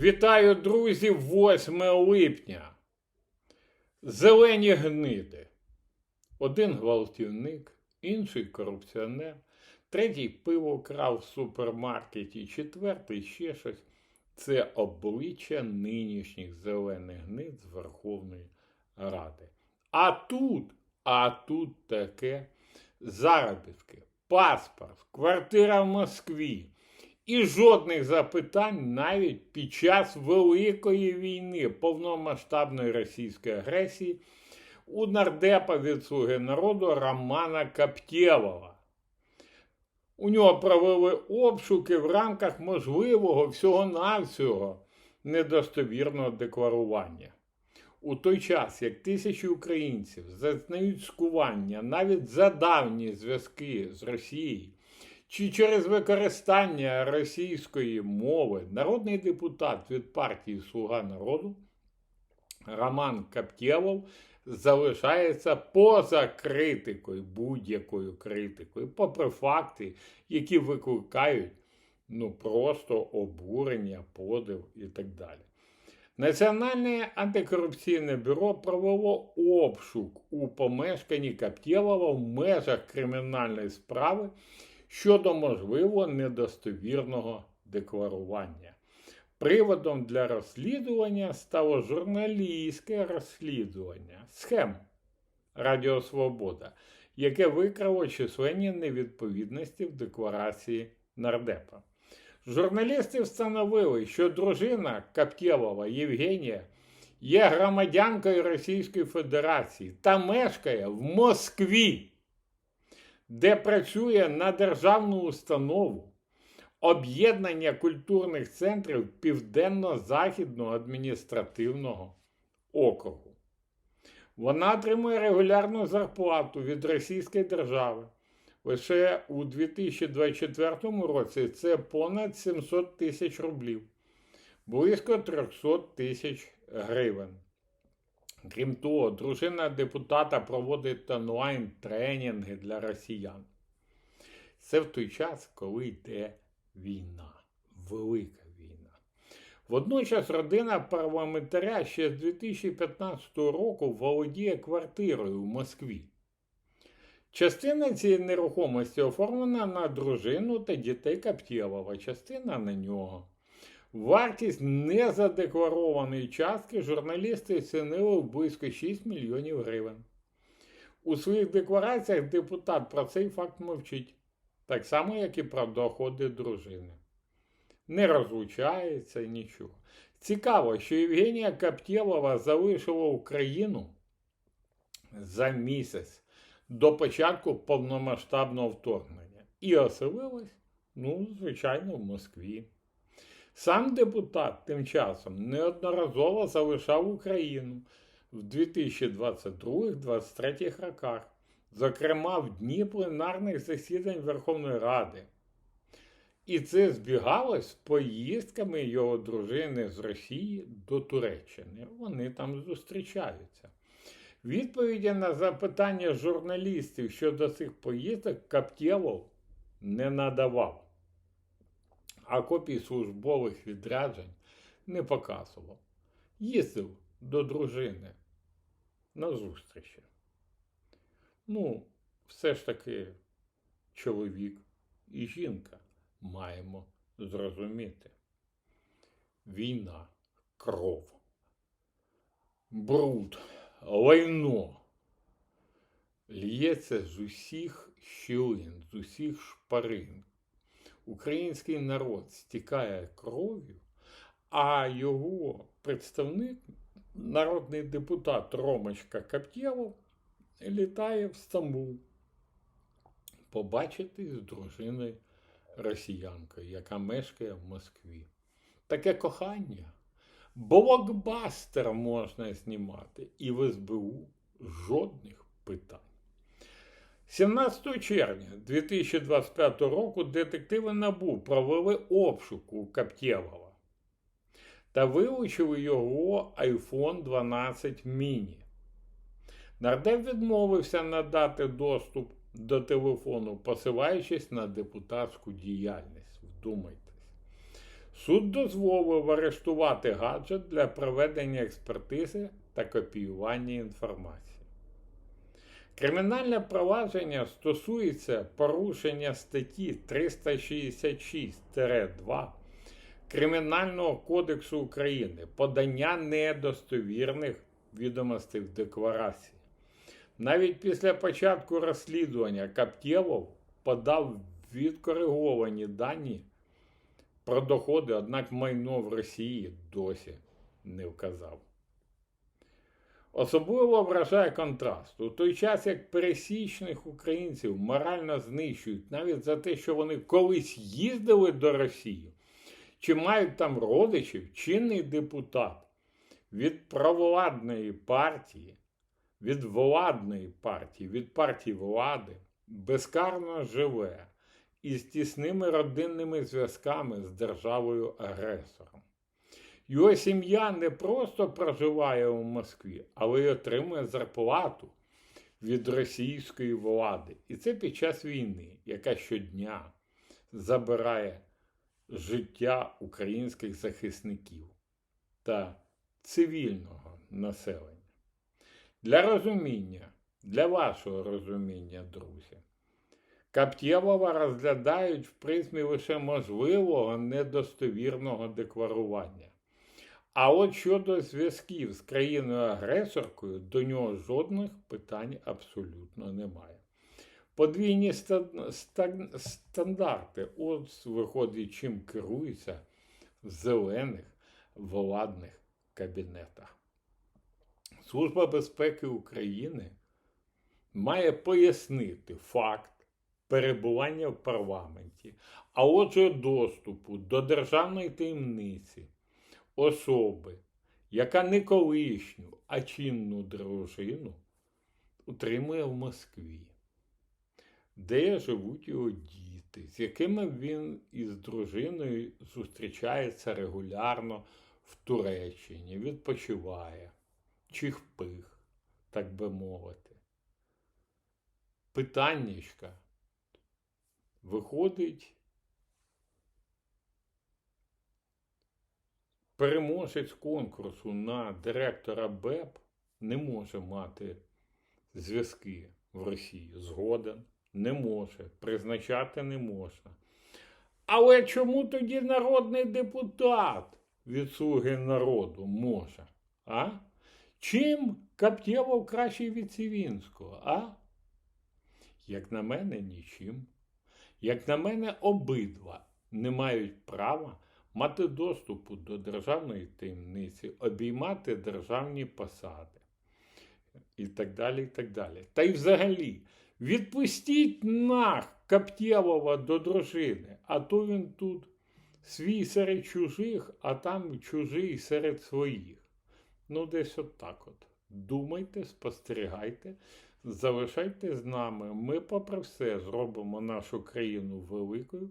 Вітаю, друзі, 8 липня. Зелені гниди. Один гвалтівник, інший корупціонер, третій пиво крав в супермаркеті, четвертий ще щось. Це обличчя нинішніх зелених гнид з Верховної Ради. А тут, а тут таке заробітки, паспорт, квартира в Москві. І жодних запитань навіть під час Великої війни, повномасштабної російської агресії у нардепа від Слуги народу Романа Каптєлова. У нього провели обшуки в рамках можливого всього-навсього недостовірного декларування. У той час, як тисячі українців зазнають скування навіть за давні зв'язки з Росією, чи через використання російської мови народний депутат від партії Слуга народу Роман Каптєлов залишається поза критикою, будь-якою критикою, попри факти, які викликають ну просто обурення, подив і так далі. Національне антикорупційне бюро провело обшук у помешканні Каптєлова в межах кримінальної справи щодо можливо недостовірного декларування. Приводом для розслідування стало журналістське розслідування схем Радіо Свобода, яке викрало численні невідповідності в декларації нардепа. Журналісти встановили, що дружина Каптєлова Євгенія є громадянкою Російської Федерації та мешкає в Москві де працює на державну установу об'єднання культурних центрів Південно-Західного адміністративного округу. Вона отримує регулярну зарплату від Російської держави. Лише у 2024 році це понад 700 тисяч рублів, близько 300 тисяч гривень. Крім того, дружина депутата проводить онлайн-тренінги для росіян. Це в той час, коли йде війна, велика війна. Водночас родина парламентаря ще з 2015 року володіє квартирою в Москві. Частина цієї нерухомості оформлена на дружину та дітей Каптєлова, частина на нього. Вартість незадекларованої частки журналісти оцінили в близько 6 мільйонів гривень. У своїх деклараціях депутат про цей факт мовчить, так само, як і про доходи дружини. Не розлучається нічого. Цікаво, що Євгенія Каптєлова залишила Україну за місяць до початку повномасштабного вторгнення і оселилась, ну, звичайно, в Москві. Сам депутат тим часом неодноразово залишав Україну в 2022-2023 роках, зокрема в дні пленарних засідань Верховної Ради. І це збігалось з поїздками його дружини з Росії до Туреччини. Вони там зустрічаються. Відповіді на запитання журналістів щодо цих поїздок Каптєлов не надавав а копій службових відряджень не показував. Їздив до дружини на зустрічі. Ну, все ж таки, чоловік і жінка маємо зрозуміти. Війна, кров, бруд, лайно лється з усіх щілин, з усіх шпарин український народ стікає кров'ю, а його представник, народний депутат Ромочка Каптєлов, літає в Стамбул побачити з дружиною росіянкою, яка мешкає в Москві. Таке кохання. Блокбастер можна знімати, і в СБУ жодних питань. 17 червня 2025 року детективи НАБУ провели обшук у та вилучили його iPhone 12 mini. Нардеп відмовився надати доступ до телефону, посилаючись на депутатську діяльність. Вдумайтесь. Суд дозволив арештувати гаджет для проведення експертизи та копіювання інформації. Кримінальне провадження стосується порушення статті 366-2 Кримінального кодексу України подання недостовірних відомостей в декларації. Навіть після початку розслідування Каптєлов подав відкориговані дані про доходи, однак майно в Росії досі не вказав. Особливо вражає контраст. У той час, як пересічних українців морально знищують навіть за те, що вони колись їздили до Росії, чи мають там родичів, чинний депутат від провладної партії, від владної партії, від партії влади безкарно живе із тісними родинними зв'язками з державою-агресором. Його сім'я не просто проживає у Москві, але й отримує зарплату від російської влади. І це під час війни, яка щодня забирає життя українських захисників та цивільного населення. Для розуміння, для вашого розуміння, друзі, Каптєлова розглядають в призмі лише можливого недостовірного декларування. А от щодо зв'язків з країною-агресоркою, до нього жодних питань абсолютно немає. Подвійні ста- ста- стандарти, от виходить, чим керуються в зелених владних кабінетах. Служба безпеки України має пояснити факт перебування в парламенті, а отже, доступу до державної таємниці особи, яка не колишню, а чинну дружину утримує в Москві, де живуть його діти, з якими він із дружиною зустрічається регулярно в Туреччині, відпочиває, чих-пих, так би мовити. Питаннячка виходить переможець конкурсу на директора БЕП не може мати зв'язки в Росії. Згоден не може, призначати не можна. Але чому тоді народний депутат від слуги народу може? А? Чим Каптєлов кращий від Сівінського, а? Як на мене, нічим. Як на мене, обидва не мають права мати доступу до державної таємниці, обіймати державні посади і так далі. і так далі. Та й взагалі, відпустіть нах Каптєлова до дружини, а то він тут свій серед чужих, а там чужий серед своїх. Ну, десь от так от. Думайте, спостерігайте, залишайте з нами. Ми, попри все, зробимо нашу країну великою,